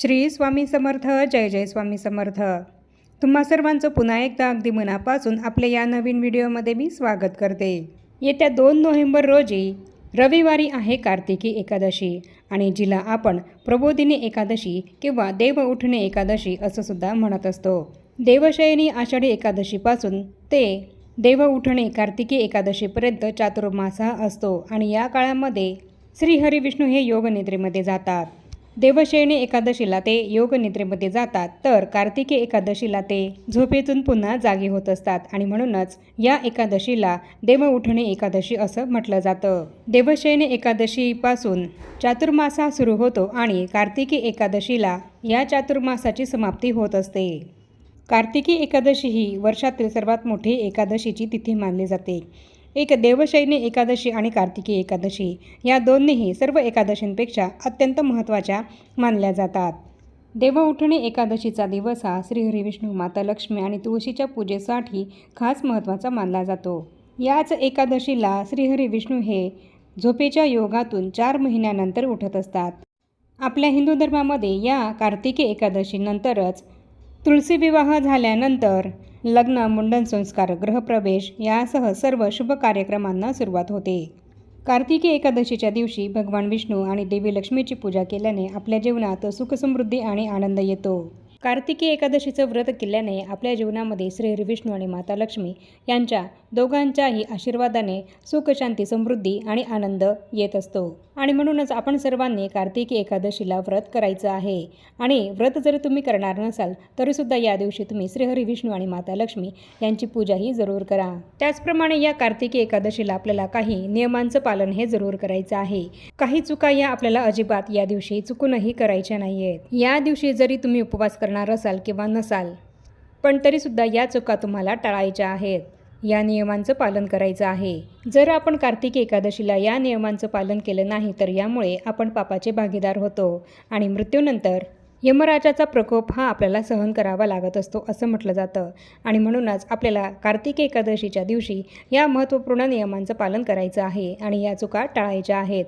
श्री स्वामी समर्थ जय जय स्वामी समर्थ. तुम्हा सर्वांचं पुन्हा एकदा अगदी मनापासून आपल्या या नवीन व्हिडिओमध्ये मी स्वागत करते. येत्या दोन नोव्हेंबर रोजी रविवारी आहे कार्तिकी एकादशी आणि जिला आपण प्रबोधिनी एकादशी किंवा देव उठणे एकादशी असं सुद्धा म्हणत असतो. देवशयनी आषाढी एकादशीपासून ते देव उठणे कार्तिकी एकादशीपर्यंत चातुर्मास हा असतो आणि या काळामध्ये श्रीहरी विष्णू हे योगनिद्रेमध्ये जातात. देवशयनी एकादशीला ते योगनिद्रेमध्ये जातात. तर कार्तिकी एकादशीला ते झोपेतून पुन्हा जागी होत असतात आणि म्हणूनच या एकादशीला देव उठणे एकादशी असं म्हटलं जातं. देवशयनी एकादशीपासून चातुर्मासा सुरू होतो आणि कार्तिकी एकादशीला या चातुर्मासाची समाप्ती होत असते. कार्तिकी एकादशी ही वर्षातील सर्वात मोठी एकादशीची तिथी मानली जाते. एक देवशैनी एकादशी आणि कार्तिकी एकादशी या दोन्हीही सर्व एकादशींपेक्षा अत्यंत महत्त्वाच्या मानल्या जातात. देव उठणे एकादशीचा दिवस हा श्रीहरी विष्णू माता लक्ष्मी आणि तुळशीच्या पूजेसाठी खास महत्त्वाचा मानला जातो. याच एकादशीला श्रीहरी विष्णू हे झोपेच्या योगातून चार महिन्यानंतर उठत असतात. आपल्या हिंदू धर्मामध्ये या कार्तिकी एकादशीनंतरच तुळशी विवाह झाल्यानंतर लग्न मुंडन संस्कार ग्रहप्रवेश यासह सर्व शुभ कार्यक्रमांना सुरुवात होते. कार्तिकी एकादशीच्या दिवशी भगवान विष्णू आणि देवी लक्ष्मीची पूजा केल्याने आपल्या जीवनात सुखसमृद्धी आणि आनंद येतो. कार्तिकी एकादशीचं व्रत केल्याने आपल्या जीवनामध्ये श्री विष्णू आणि माता लक्ष्मी यांच्या दोघांच्याही आशीर्वादाने सुखशांती समृद्धी आणि आनंद येत असतो. आणि म्हणूनच आपण सर्वांनी कार्तिकी एकादशीला व्रत करायचं आहे. आणि व्रत जर तुम्ही करणार नसाल तरीसुद्धा या दिवशी तुम्ही श्रीहरी विष्णू आणि माता लक्ष्मी यांची पूजाही जरूर करा. त्याचप्रमाणे या कार्तिकी एकादशीला आपल्याला काही नियमांचं पालन हे जरूर करायचं आहे. काही चुका या आपल्याला अजिबात या दिवशी चुकूनही करायच्या नाही आहेत या दिवशी जरी तुम्ही उपवास करणार असाल किंवा नसाल पण तरीसुद्धा या चुका तुम्हाला टाळायच्या आहेत. या नियमांचं पालन करायचं आहे. जर आपण कार्तिक एकादशीला या नियमांचं पालन केलं नाही तर यामुळे आपण पापाचे भागीदार होतो आणि मृत्यूनंतर यमराजाचा प्रकोप हा आपल्याला सहन करावा लागत असतो असं म्हटलं जातं. आणि म्हणूनच आपल्याला कार्तिक एकादशीच्या दिवशी या महत्त्वपूर्ण नियमांचं पालन करायचं आहे आणि या चुका टाळायच्या आहेत.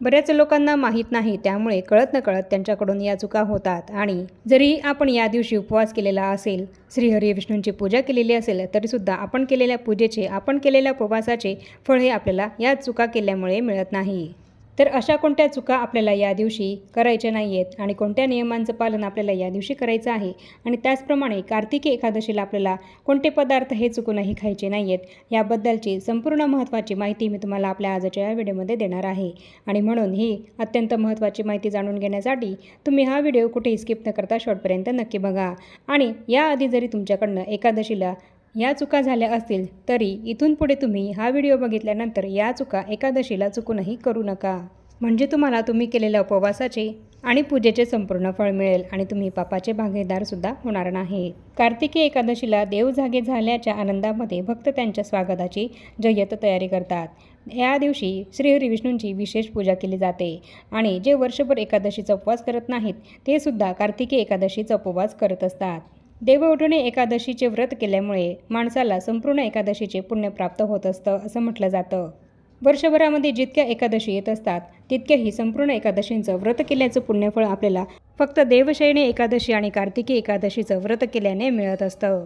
बऱ्याच लोकांना माहीत नाही त्यामुळे कळत नकळत त्यांच्याकडून या चुका होतात. आणि जरी आपण या दिवशी उपवास केलेला असेल श्रीहरी विष्णूंची पूजा केलेली असेल तरीसुद्धा आपण केलेल्या पूजेचे आपण केलेल्या उपवासाचे फळ हे आपल्याला या चुका केल्यामुळे मिळत नाही. तर अशा कोणत्या चुका आपल्याला या दिवशी करायच्या नाही आहेत आणि कोणत्या नियमांचं पालन आपल्याला या दिवशी करायचं आहे? आणि त्याचप्रमाणे कार्तिकी एकादशीला आपल्याला कोणते पदार्थ हे चुकूनही खायचे नाही आहेत याबद्दलची संपूर्ण महत्त्वाची माहिती मी तुम्हाला आपल्या आजच्या या व्हिडिओमध्ये देणार आहे. आणि म्हणून ही अत्यंत महत्त्वाची माहिती जाणून घेण्यासाठी तुम्ही हा व्हिडिओ कुठेही स्किप न करता शेवटपर्यंत नक्की बघा. आणि याआधी जरी तुमच्याकडनं एकादशीला या चुका झाल्या असतील तरी इथून पुढे तुम्ही हा व्हिडिओ बघितल्यानंतर या चुका एकादशीला चुकूनही करू नका. म्हणजे तुम्हाला तुम्ही केलेल्या उपवासाचे आणि पूजेचे संपूर्ण फळ मिळेल आणि तुम्ही पापाचे भागीदारसुद्धा होणार नाही. कार्तिकी एकादशीला देव जागे झाल्याच्या आनंदामध्ये भक्त त्यांच्या स्वागताची जय्यत तयारी करतात. या दिवशी श्रीहरी विष्णूंची विशेष पूजा केली जाते आणि जे वर्षभर एकादशीचा उपवास करत नाहीत ते सुद्धा कार्तिकी एकादशीचा उपवास करत असतात. देवउठणे एकादशीचे व्रत केल्यामुळे माणसाला संपूर्ण एकादशीचे पुण्य प्राप्त होत असतं असं म्हटलं जातं. वर्षभरामध्ये जितक्या एकादशी येत असतात तितक्याही संपूर्ण एकादशींचं व्रत केल्याचं पुण्यफळ आपल्याला फक्त देवशयनी एकादशी आणि कार्तिकी एकादशीचं व्रत केल्याने मिळत असतं.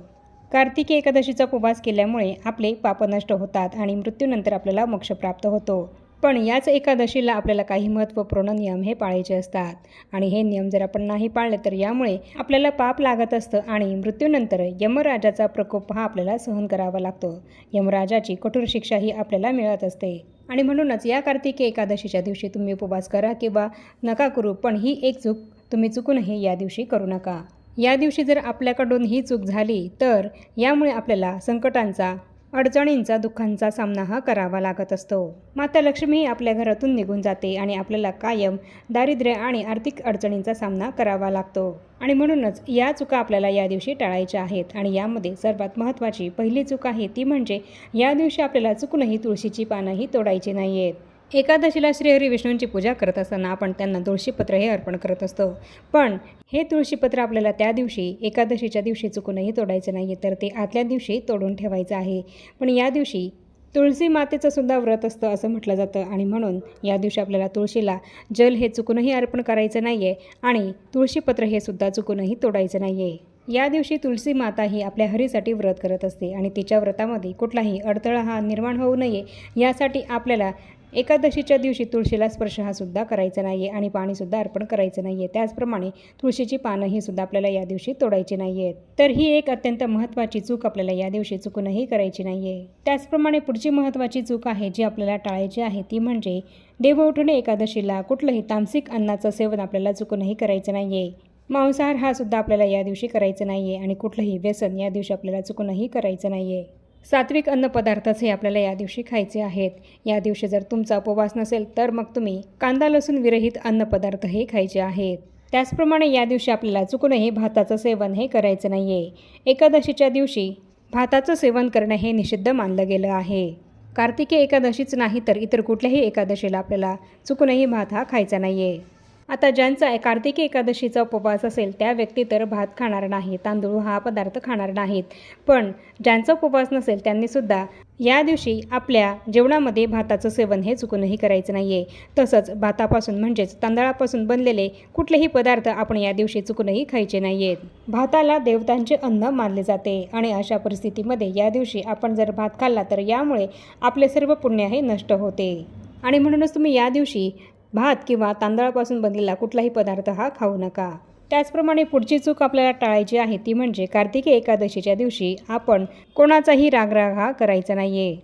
कार्तिकी एकादशीचा उपवास केल्यामुळे आपले पाप नष्ट होतात आणि मृत्यूनंतर आपल्याला मोक्ष प्राप्त होतो. पण याच एकादशीला आपल्याला काही महत्त्वपूर्ण नियम हे पाळायचे असतात. आणि हे नियम जर आपण नाही पाळले तर यामुळे आपल्याला पाप लागत असतं आणि मृत्यूनंतर यमराजाचा प्रकोप हा आपल्याला सहन करावा लागतो. यमराजाची कठोर शिक्षा ही आपल्याला मिळत असते. आणि म्हणूनच या कार्तिकी एकादशीच्या दिवशी तुम्ही उपवास करा किंवा नका करू पण ही एक चूक तुम्ही चुकूनही या दिवशी करू नका. या दिवशी जर आपल्याकडून ही चूक झाली तर यामुळे आपल्याला संकटांचा अडचणींचा दुःखांचा सामना हा करावा लागत असतो. माता लक्ष्मी आपल्या घरातून निघून जाते आणि आपल्याला कायम दारिद्र्य आणि आर्थिक अडचणींचा सामना करावा लागतो. आणि म्हणूनच या चुका आपल्याला या दिवशी टाळायच्या आहेत आणि यामध्ये सर्वात महत्त्वाची पहिली चूक आहे ती म्हणजे या दिवशी आपल्याला चुकूनही तुळशीची पानंही तोडायची नाही आहेत एकादशीला श्रीहरी विष्णूंची पूजा करत असताना आपण त्यांना तुळशीपत्र हे अर्पण करत असतो. पण हे तुळशीपत्र आपल्याला त्या दिवशी एकादशीच्या दिवशी चुकूनही तोडायचं नाही तर ते आतल्या दिवशी तोडून ठेवायचं आहे. पण या दिवशी तुळशी मातेचं सुद्धा व्रत असतं असं म्हटलं जातं आणि म्हणून या दिवशी आपल्याला तुळशीला जल हे चुकूनही अर्पण करायचं नाही आहे आणि तुळशीपत्र हे सुद्धा चुकूनही तोडायचं नाही आहे या दिवशी तुळशी माता ही आपल्या हरीसाठी व्रत करत असते आणि तिच्या व्रतामध्ये कुठलाही अडथळा हा निर्माण होऊ नये यासाठी आपल्याला एकादशीच्या दिवशी तुळशीला स्पर्श हा सुद्धा करायचा नाही आहे आणि पाणीसुद्धा अर्पण करायचं नाही आहे त्याचप्रमाणे तुळशीची पानं ही सुद्धा आपल्याला या दिवशी तोडायची नाही आहेत तर ही एक अत्यंत महत्त्वाची चूक आपल्याला या दिवशी चुकूनही करायची नाही आहे त्याचप्रमाणे पुढची महत्त्वाची चूक आहे जी आपल्याला टाळायची आहे ती म्हणजे देवउठणे एकादशीला कुठलंही तामसिक अन्नाचं सेवन आपल्याला चुकूनही करायचं नाही आहे मांसाहार हा सुद्धा आपल्याला या दिवशी करायचं नाही आहे आणि कुठलंही व्यसन या दिवशी आपल्याला चुकूनही करायचं नाही आहे सात्विक अन्नपदार्थच हे आपल्याला या दिवशी खायचे आहेत. या दिवशी जर तुमचा उपवास नसेल तर मग तुम्ही कांदा लसूण विरहित अन्नपदार्थ हे खायचे आहेत. त्याचप्रमाणे या दिवशी आपल्याला चुकूनही भाताचं सेवन हे करायचं नाही आहे एकादशीच्या दिवशी भाताचं सेवन करणं हे निषिद्ध मानलं गेलं आहे. कार्तिकी एकादशीच नाही तर इतर कुठल्याही एकादशीला आपल्याला चुकूनही भात हा खायचा नाही आहे आता ज्यांचा कार्तिकी एकादशीचा उपवास असेल त्या व्यक्ती तर भात खाणार नाही तांदूळ हा पदार्थ खाणार नाहीत. पण ज्यांचा उपवास नसेल त्यांनीसुद्धा या दिवशी आपल्या जेवणामध्ये भाताचं सेवन हे चुकूनही करायचं नाही आहे तसंच भातापासून म्हणजेच तांदळापासून बनलेले कुठलेही पदार्थ आपण या दिवशी चुकूनही खायचे नाही आहेत भाताला देवतांचे अन्न मानले जाते आणि अशा परिस्थितीमध्ये या दिवशी आपण जर भात खाल्ला तर यामुळे आपले सर्व पुण्य हे नष्ट होते. आणि म्हणूनच तुम्ही या दिवशी भात किंवा तांदळापासून बनलेला कुठलाही पदार्थ हा खाऊ नका. त्याचप्रमाणे पुढची चूक आपल्याला टाळायची आहे ती म्हणजे कार्तिकी एकादशीच्या दिवशी आपण कोणाचाही रागराग हा करायचा नाही आहे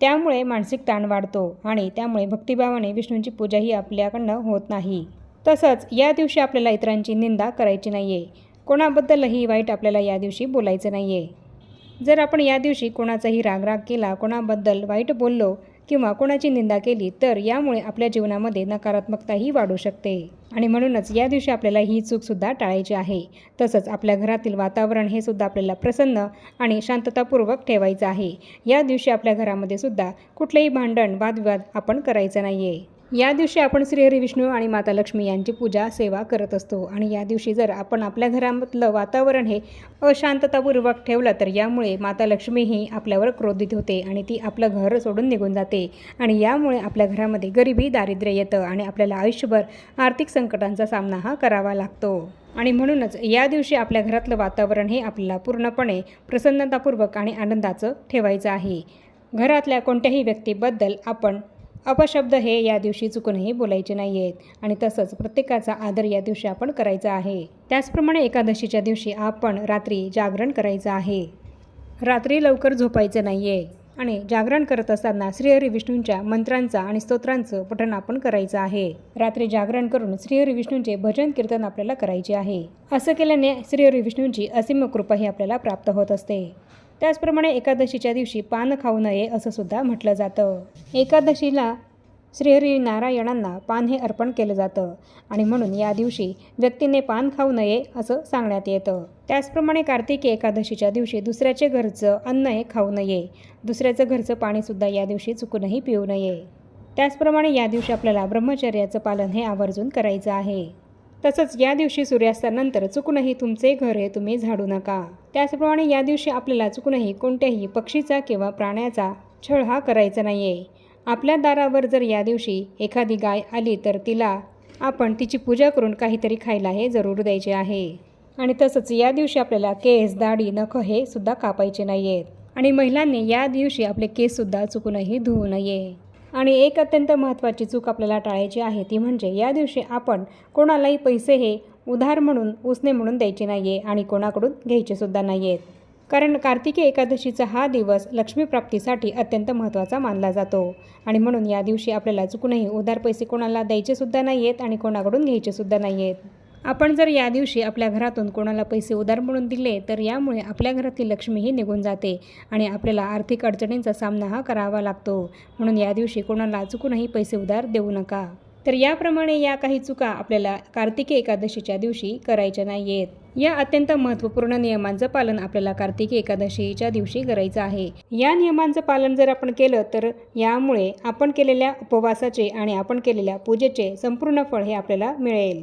त्यामुळे मानसिक ताण वाढतो आणि त्यामुळे भक्तिभावाने विष्णूंची पूजाही आपल्याकडनं होत नाही. तसंच या दिवशी आपल्याला इतरांची निंदा करायची नाही आहे कोणाबद्दलही वाईट आपल्याला या दिवशी बोलायचं नाही आहे जर आपण या दिवशी कोणाचाही रागराग केला कोणाबद्दल वाईट बोललो किंवा कोणाची निंदा केली तर यामुळे आपल्या जीवनामध्ये नकारात्मकताही वाढू शकते. आणि म्हणूनच या दिवशी आपल्याला ही चूकसुद्धा टाळायची आहे. तसंच आपल्या घरातील वातावरण हे सुद्धा आपल्याला प्रसन्न आणि शांततापूर्वक ठेवायचं आहे. या दिवशी आपल्या घरामध्ये सुद्धा कुठलेही भांडण वादविवाद आपण करायचं नाही आहे या दिवशी आपण श्रीहरी विष्णू आणि माता लक्ष्मी यांची पूजा सेवा करत असतो. आणि या दिवशी जर आपण आपल्या घरामधलं वातावरण हे अशांततापूर्वक ठेवलं तर यामुळे माता लक्ष्मीही आपल्यावर क्रोधित होते आणि ती आपलं घर सोडून निघून जाते. आणि यामुळे आपल्या घरामध्ये गरिबी दारिद्र्य येतं आणि आपल्याला आयुष्यभर आर्थिक संकटांचा सामना हा करावा लागतो. आणि म्हणूनच या दिवशी आपल्या घरातलं वातावरण हे आपल्याला पूर्णपणे प्रसन्नतापूर्वक आणि आनंदाचं ठेवायचं आहे. घरातल्या कोणत्याही व्यक्तीबद्दल आपण अपशब्द हे या दिवशी चुकूनही बोलायचे नाही आहेत आणि तसंच प्रत्येकाचा आदर या दिवशी आपण करायचा आहे. त्याचप्रमाणे एकादशीच्या दिवशी आपण रात्री जागरण करायचं आहे. रात्री लवकर झोपायचं नाही आहे आणि जागरण करत असताना श्रीहरी विष्णूंच्या मंत्रांचा आणि स्तोत्रांचं पठण आपण करायचं आहे. रात्री जागरण करून श्रीहरी विष्णूंचे भजन कीर्तन आपल्याला करायचे आहे. असं केल्याने श्रीहरी विष्णूंची असीम कृपा ही आपल्याला प्राप्त होत असते. त्याचप्रमाणे एकादशीच्या दिवशी पान खाऊ नये असं सुद्धा म्हटलं जातं. एकादशीला श्रीहरी नारायणांना पान हे अर्पण केलं जातं आणि म्हणून या दिवशी व्यक्तीने पान खाऊ नये असं सांगण्यात येतं. त्याचप्रमाणे कार्तिकी एकादशीच्या दिवशी दुसऱ्याचे घरचं अन्न हे खाऊ नये. दुसऱ्याचं घरचं पाणीसुद्धा या दिवशी चुकूनही पिऊ नये. त्याचप्रमाणे या दिवशी आपल्याला ब्रह्मचर्याचं पालन हे आवर्जून करायचं आहे. तसंच या दिवशी सूर्यास्तानंतर चुकूनही तुमचे घर हे तुम्ही झाडू नका. त्याचप्रमाणे या दिवशी आपल्याला चुकूनही कोणत्याही पक्षीचा किंवा प्राण्याचा छळ हा करायचा नाही आहे आपल्या दारावर जर या दिवशी एखादी गाय आली तर तिला आपण तिची पूजा करून काहीतरी खायला हे जरूर द्यायचे आहे. आणि तसंच या दिवशी आपल्याला केस दाढी नख हे सुद्धा कापायचे नाही आहेत आणि महिलांनी या दिवशी आपले केससुद्धा चुकूनही धुवू नये. आणि एक अत्यंत महत्त्वाची चूक आपल्याला टाळायची आहे ती म्हणजे या दिवशी आपण कोणालाही पैसे हे उधार म्हणून उसने म्हणून द्यायचे नाही आहे आणि कोणाकडून घ्यायचेसुद्धा नाही आहेत कारण कार्तिकी एकादशीचा हा दिवस लक्ष्मीप्राप्तीसाठी अत्यंत महत्त्वाचा मानला जातो. आणि म्हणून या दिवशी आपल्याला चुकूनही उधार पैसे कोणाला द्यायचेसुद्धा नाही आहेत आणि कोणाकडून घ्यायचेसुद्धा नाही आहेत आपण जर या दिवशी आपल्या घरातून कोणाला पैसे उधार म्हणून दिले तर यामुळे आपल्या घरातील लक्ष्मीही निघून जाते आणि आपल्याला आर्थिक अडचणींचा सामना हा करावा लागतो. म्हणून या दिवशी कोणाला चुकूनही पैसे उधार देऊ नका. तर याप्रमाणे या काही चुका आपल्याला कार्तिकी एकादशीच्या दिवशी करायच्या नाही आहेत या अत्यंत महत्त्वपूर्ण नियमांचं पालन आपल्याला कार्तिकी एकादशीच्या दिवशी करायचं आहे. या नियमांचं पालन जर आपण केलं तर यामुळे आपण केलेल्या उपवासाचे आणि आपण केलेल्या पूजेचे संपूर्ण फळ हे आपल्याला मिळेल.